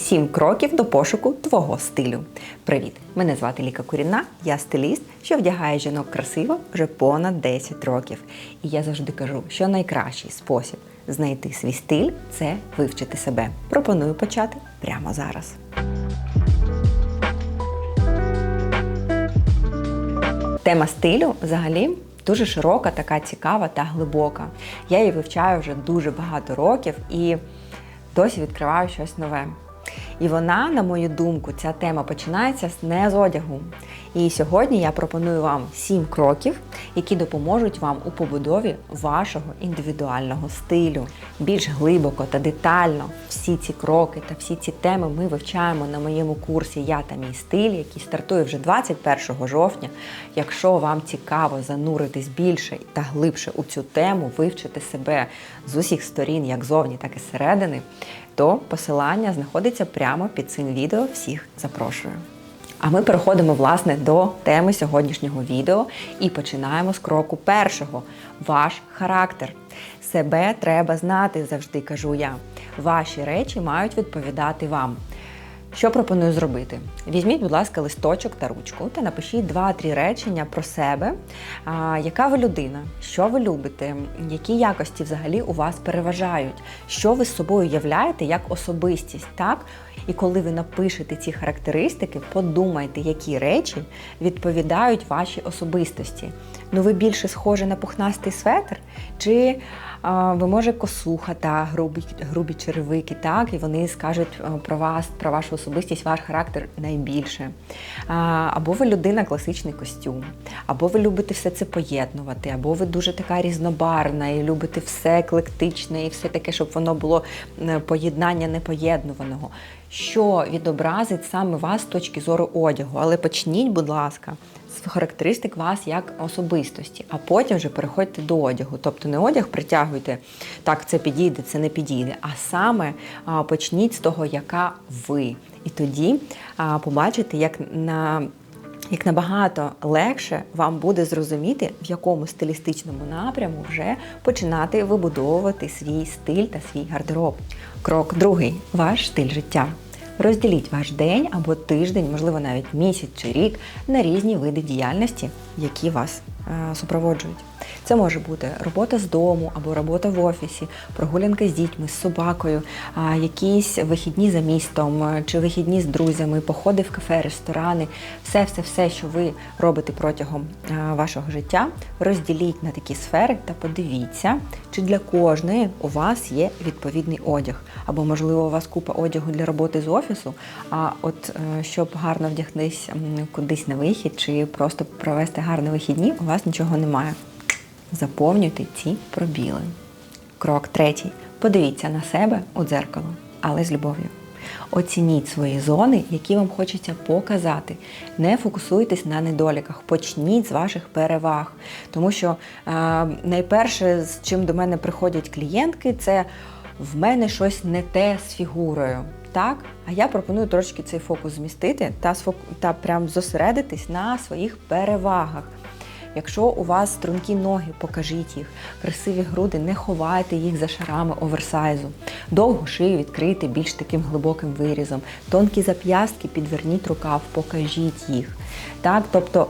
Сім кроків до пошуку твого стилю. Привіт! Мене звати Ліка Куріна, я стиліст, що вдягає жінок красиво вже понад 10 років. І я завжди кажу, що найкращий спосіб знайти свій стиль це вивчити себе. Пропоную почати прямо зараз. Тема стилю взагалі дуже широка, така цікава та глибока. Я її вивчаю вже дуже багато років і досі відкриваю щось нове. І вона, на мою думку, ця тема починається не з одягу. І сьогодні я пропоную вам сім кроків, які допоможуть вам у побудові вашого індивідуального стилю. Більш глибоко та детально всі ці кроки та всі ці теми ми вивчаємо на моєму курсі Я та мій стиль, який стартує вже 21 жовтня. Якщо вам цікаво зануритись більше та глибше у цю тему, вивчити себе з усіх сторін, як зовні, так і зсередини, то посилання знаходиться прямо під цим відео. Всіх запрошую. А ми переходимо власне до теми сьогоднішнього відео і починаємо з кроку першого ваш характер. Себе треба знати, завжди кажу я. Ваші речі мають відповідати вам. Що пропоную зробити? Візьміть, будь ласка, листочок та ручку та напишіть 2-3 речення про себе, яка ви людина, що ви любите, які якості взагалі у вас переважають, що ви з собою являєте як особистість. так? І коли ви напишете ці характеристики, подумайте, які речі відповідають вашій особистості. Ну, ви більше схожі на пухнастий светр, чи а, ви може косуха та грубі, грубі черевики, так, і вони скажуть про вас, про вашу особистість, ваш характер найбільше. Або ви людина класичний костюм, або ви любите все це поєднувати, або ви дуже така різнобарна і любите все еклектичне, і все таке, щоб воно було е, поєднання непоєднуваного. Що відобразить саме вас з точки зору одягу, але почніть, будь ласка, характеристик вас як особистості, а потім вже переходьте до одягу. Тобто не одяг притягуйте, так, це підійде, це не підійде, а саме почніть з того, яка ви. І тоді побачите, як на як набагато легше вам буде зрозуміти, в якому стилістичному напряму вже починати вибудовувати свій стиль та свій гардероб. Крок другий ваш стиль життя. Розділіть ваш день або тиждень, можливо, навіть місяць чи рік на різні види діяльності, які вас е, супроводжують. Це може бути робота з дому або робота в офісі, прогулянка з дітьми, з собакою, якісь вихідні за містом е, чи вихідні з друзями, походи в кафе, ресторани, все, все, все, що ви робите протягом вашого життя, розділіть на такі сфери та подивіться, чи для кожної у вас є відповідний одяг. Або, можливо, у вас купа одягу для роботи з офісу, а от е, щоб гарно вдягтись кудись на вихід, чи просто провести гарні вихідні, у вас нічого немає. Заповнюйте ці пробіли. Крок третій. Подивіться на себе у дзеркало, але з любов'ю. Оцініть свої зони, які вам хочеться показати. Не фокусуйтесь на недоліках, почніть з ваших переваг. Тому що е, найперше, з чим до мене приходять клієнтки, це в мене щось не те з фігурою. Так, а я пропоную трошки цей фокус змістити та та прям зосередитись на своїх перевагах. Якщо у вас стрункі ноги, покажіть їх, красиві груди, не ховайте їх за шарами оверсайзу, довгу шию відкрийте більш таким глибоким вирізом, тонкі зап'ястки, підверніть рукав, покажіть їх. Так, Тобто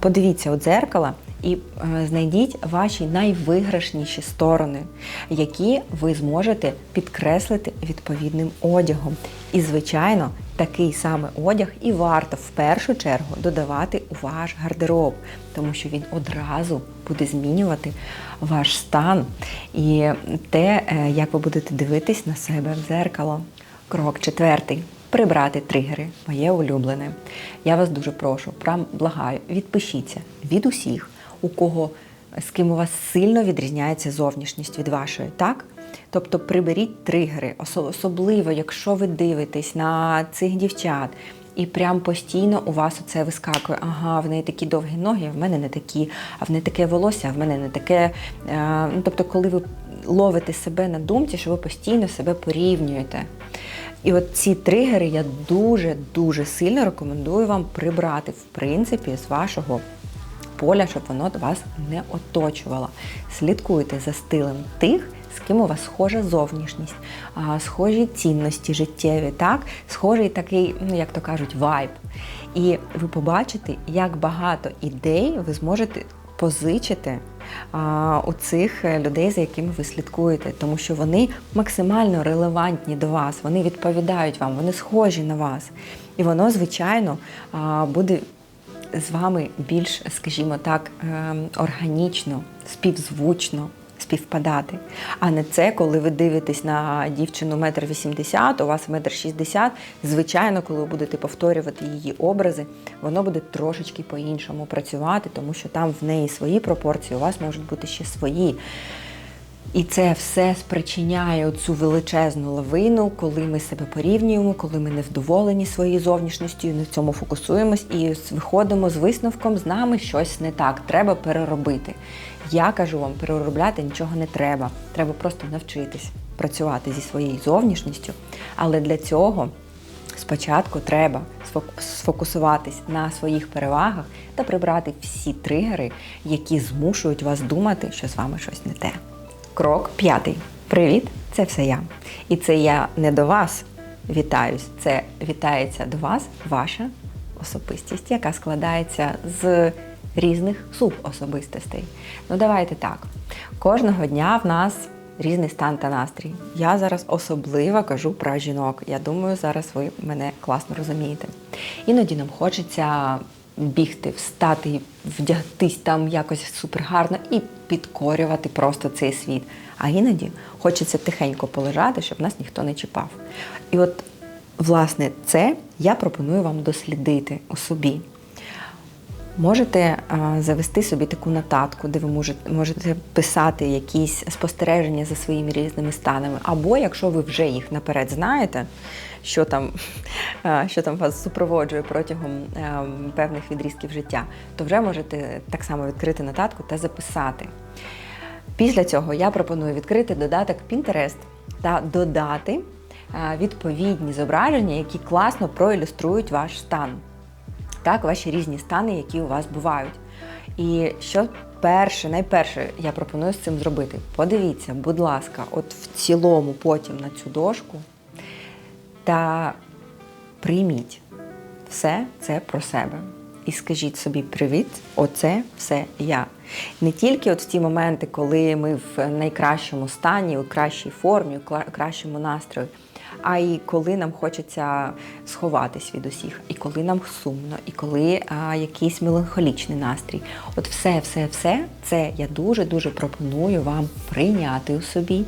подивіться у дзеркало і е, знайдіть ваші найвиграшніші сторони, які ви зможете підкреслити відповідним одягом. І, звичайно, такий саме одяг і варто в першу чергу додавати у ваш гардероб, тому що він одразу буде змінювати ваш стан і те, е, як ви будете дивитись на себе в дзеркало. Крок четвертий. Прибрати тригери, моє улюблене. Я вас дуже прошу, прям благаю, відпишіться від усіх, у кого з ким у вас сильно відрізняється зовнішність від вашої, так? Тобто приберіть тригери, особливо, якщо ви дивитесь на цих дівчат. І прям постійно у вас оце вискакує. Ага, в неї такі довгі ноги, а в мене не такі, а в неї таке волосся, а в мене не таке. Е, ну, Тобто, коли ви ловите себе на думці, що ви постійно себе порівнюєте. І от ці тригери я дуже-дуже сильно рекомендую вам прибрати, в принципі, з вашого поля, щоб воно вас не оточувало. Слідкуйте за стилем тих, з ким у вас схожа зовнішність, схожі цінності життєві, так? схожий такий, ну як то кажуть, вайб. І ви побачите, як багато ідей ви зможете позичити у цих е, людей, за якими ви слідкуєте, тому що вони максимально релевантні до вас, вони відповідають вам, вони схожі на вас. І воно, звичайно, буде з вами більш, скажімо так, ем, органічно, співзвучно співпадати. А не це, коли ви дивитесь на дівчину метр вісімдесят, у вас метр шістдесят. Звичайно, коли ви будете повторювати її образи, воно буде трошечки по-іншому працювати, тому що там в неї свої пропорції, у вас можуть бути ще свої. І це все спричиняє цю величезну лавину, коли ми себе порівнюємо, коли ми невдоволені своєю зовнішністю, і на цьому фокусуємось і виходимо з висновком, з нами щось не так, треба переробити. Я кажу вам, переробляти нічого не треба. Треба просто навчитись працювати зі своєю зовнішністю. Але для цього спочатку треба сфокусуватись на своїх перевагах та прибрати всі тригери, які змушують вас думати, що з вами щось не те. Крок п'ятий. Привіт, це все я. І це я не до вас вітаюсь. Це вітається до вас ваша особистість, яка складається з різних субособистостей. Ну, давайте так. Кожного дня в нас різний стан та настрій. Я зараз особливо кажу про жінок. Я думаю, зараз ви мене класно розумієте. Іноді нам хочеться бігти, встати, вдягтись там якось супергарно і підкорювати просто цей світ. А іноді хочеться тихенько полежати, щоб нас ніхто не чіпав. І от, власне, це я пропоную вам дослідити у собі. Можете завести собі таку нотатку, де ви можете, писати якісь спостереження за своїми різними станами. Або якщо ви вже їх наперед знаєте, що там, що там вас супроводжує протягом певних відрізків життя, то вже можете так само відкрити нотатку та записати. Після цього я пропоную відкрити додаток Pinterest та додати відповідні зображення, які класно проілюструють ваш стан так, ваші різні стани, які у вас бувають. І що перше, найперше я пропоную з цим зробити. Подивіться, будь ласка, от в цілому потім на цю дошку та прийміть все це про себе. І скажіть собі привіт, оце все я. Не тільки от в ті моменти, коли ми в найкращому стані, у кращій формі, у кращому настрої, а й коли нам хочеться сховатись від усіх, і коли нам сумно, і коли а, якийсь меланхолічний настрій. От все, все, все це я дуже дуже пропоную вам прийняти у собі,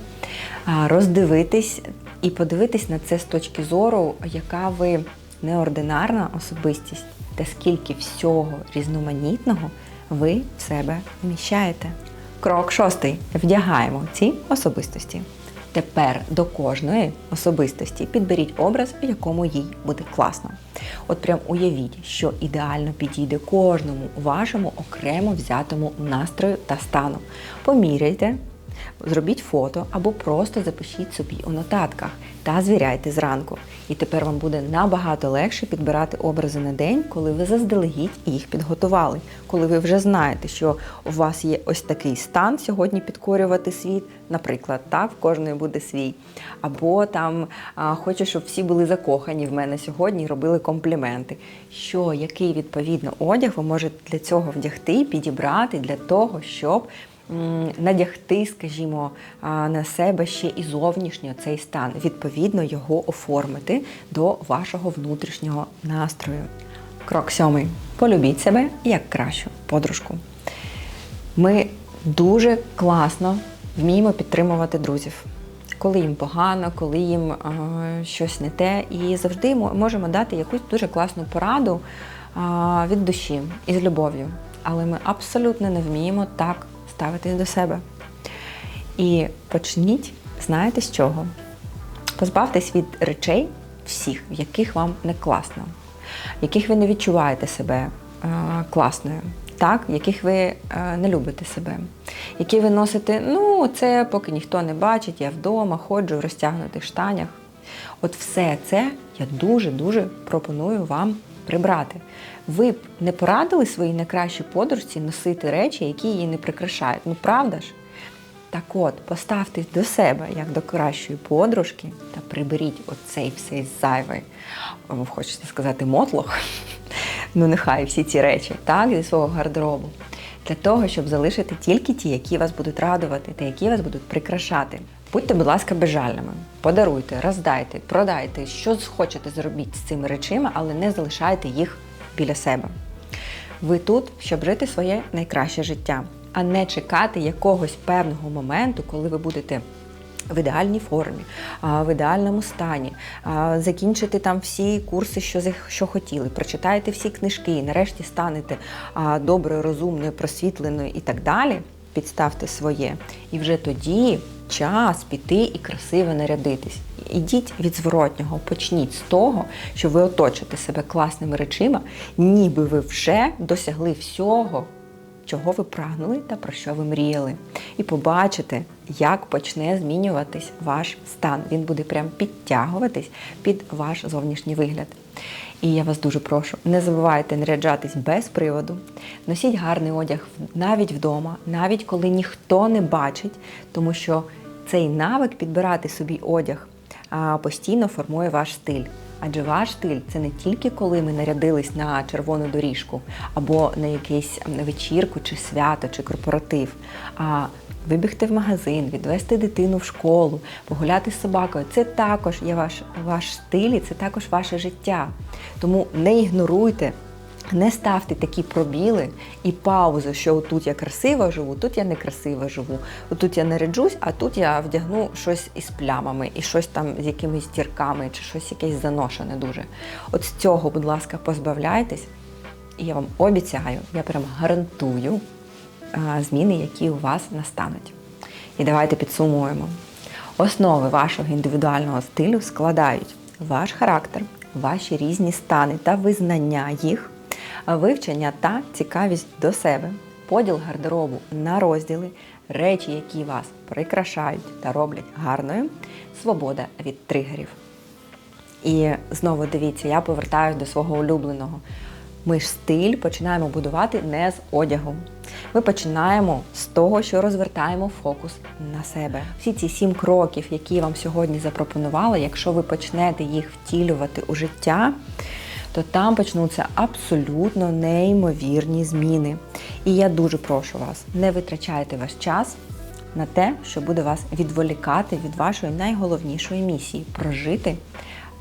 роздивитись і подивитись на це з точки зору, яка ви неординарна особистість, та скільки всього різноманітного ви в себе вміщаєте. Крок шостий. Вдягаємо ці особистості. Тепер до кожної особистості підберіть образ, в якому їй буде класно. От прям уявіть, що ідеально підійде кожному вашому окремо взятому настрою та стану. Поміряйте, зробіть фото або просто запишіть собі у нотатках та звіряйте зранку. І тепер вам буде набагато легше підбирати образи на день, коли ви заздалегідь їх підготували. Коли ви вже знаєте, що у вас є ось такий стан сьогодні підкорювати світ, наприклад, так, в кожної буде свій. Або там хочу, щоб всі були закохані в мене сьогодні і робили компліменти. Що, який відповідно одяг ви можете для цього вдягти, підібрати для того, щоб надягти, скажімо, на себе ще і зовнішньо цей стан, відповідно його оформити до вашого внутрішнього настрою. Крок сьомий. Полюбіть себе як кращу подружку. Ми дуже класно вміємо підтримувати друзів, коли їм погано, коли їм е, щось не те, і завжди мо- можемо дати якусь дуже класну пораду е, від душі і з любов'ю. Але ми абсолютно не вміємо так ставитись до себе. І почніть, знаєте з чого? Позбавтесь від речей всіх, в яких вам не класно, яких ви не відчуваєте себе е, класною, так, яких ви е, не любите себе, які ви носите, ну, це поки ніхто не бачить, я вдома ходжу в розтягнутих штанях. От все це я дуже-дуже пропоную вам прибрати. Ви б не порадили своїй найкращій подружці носити речі, які її не прикрашають. Ну правда ж? Так от, поставтесь до себе як до кращої подружки та приберіть оцей всей зайвий, о, хочеться сказати, мотлох. Ну, нехай всі ці речі, так, зі свого гардеробу. Для того, щоб залишити тільки ті, які вас будуть радувати та які вас будуть прикрашати. Будьте, будь ласка, безжальними. Подаруйте, роздайте, продайте, що хочете зробіть з цими речима, але не залишайте їх біля себе. Ви тут, щоб жити своє найкраще життя, а не чекати якогось певного моменту, коли ви будете в ідеальній формі, в ідеальному стані, закінчити там всі курси, що, що хотіли, прочитаєте всі книжки, і нарешті станете доброю, розумною, просвітленою і так далі. Підставте своє. І вже тоді час піти і красиво нарядитись. Ідіть від зворотнього, почніть з того, що ви оточите себе класними речима, ніби ви вже досягли всього, чого ви прагнули та про що ви мріяли. І побачите, як почне змінюватись ваш стан. Він буде прям підтягуватись під ваш зовнішній вигляд. І я вас дуже прошу, не забувайте наряджатись без приводу, носіть гарний одяг навіть вдома, навіть коли ніхто не бачить, тому що цей навик підбирати собі одяг постійно формує ваш стиль. Адже ваш стиль це не тільки коли ми нарядились на червону доріжку або на якийсь вечірку, чи свято, чи корпоратив. А вибігти в магазин, відвести дитину в школу, погуляти з собакою це також є ваш, ваш стиль, і це також ваше життя. Тому не ігноруйте. Не ставте такі пробіли і паузи, що тут я красиво живу, тут я некрасиво живу. Тут я наряджусь, а тут я вдягну щось із плямами, і щось там з якимись дірками, чи щось якесь заношене дуже. От з цього, будь ласка, позбавляйтесь, і я вам обіцяю, я прям гарантую зміни, які у вас настануть. І давайте підсумуємо. Основи вашого індивідуального стилю складають ваш характер, ваші різні стани та визнання їх, вивчення та цікавість до себе, поділ гардеробу на розділи, речі, які вас прикрашають та роблять гарною, свобода від тригерів. І знову дивіться, я повертаюся до свого улюбленого. Ми ж стиль починаємо будувати не з одягу. Ми починаємо з того, що розвертаємо фокус на себе. Всі ці сім кроків, які я вам сьогодні запропонувала, якщо ви почнете їх втілювати у життя, то там почнуться абсолютно неймовірні зміни. І я дуже прошу вас, не витрачайте ваш час на те, що буде вас відволікати від вашої найголовнішої місії прожити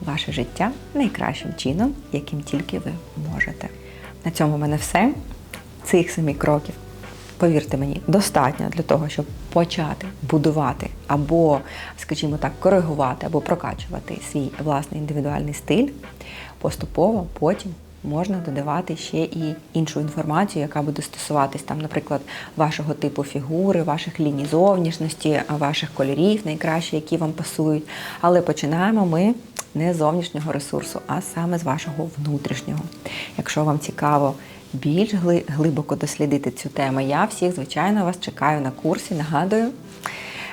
ваше життя найкращим чином, яким тільки ви можете. На цьому в мене все. Цих семи кроків, повірте мені, достатньо для того, щоб почати будувати або, скажімо так, коригувати або прокачувати свій власний індивідуальний стиль. Поступово потім можна додавати ще і іншу інформацію, яка буде стосуватись там, наприклад, вашого типу фігури, ваших ліній зовнішності, ваших кольорів, найкраще, які вам пасують. Але починаємо ми не з зовнішнього ресурсу, а саме з вашого внутрішнього. Якщо вам цікаво більш глибоко дослідити цю тему, я всіх, звичайно, вас чекаю на курсі. Нагадую,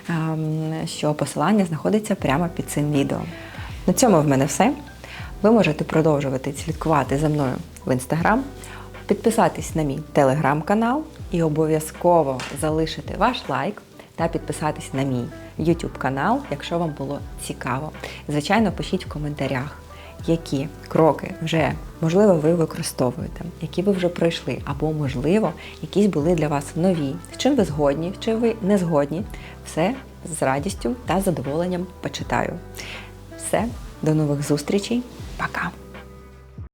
ем, що посилання знаходиться прямо під цим відео. На цьому в мене все. Ви можете продовжувати слідкувати за мною в інстаграм, підписатись на мій телеграм-канал і обов'язково залишити ваш лайк та підписатись на мій YouTube канал, якщо вам було цікаво. Звичайно, пишіть в коментарях, які кроки вже можливо ви використовуєте, які ви вже пройшли, або можливо, якісь були для вас нові. З чим ви згодні, чи ви не згодні, все з радістю та задоволенням почитаю. Все, до нових зустрічей. Пока!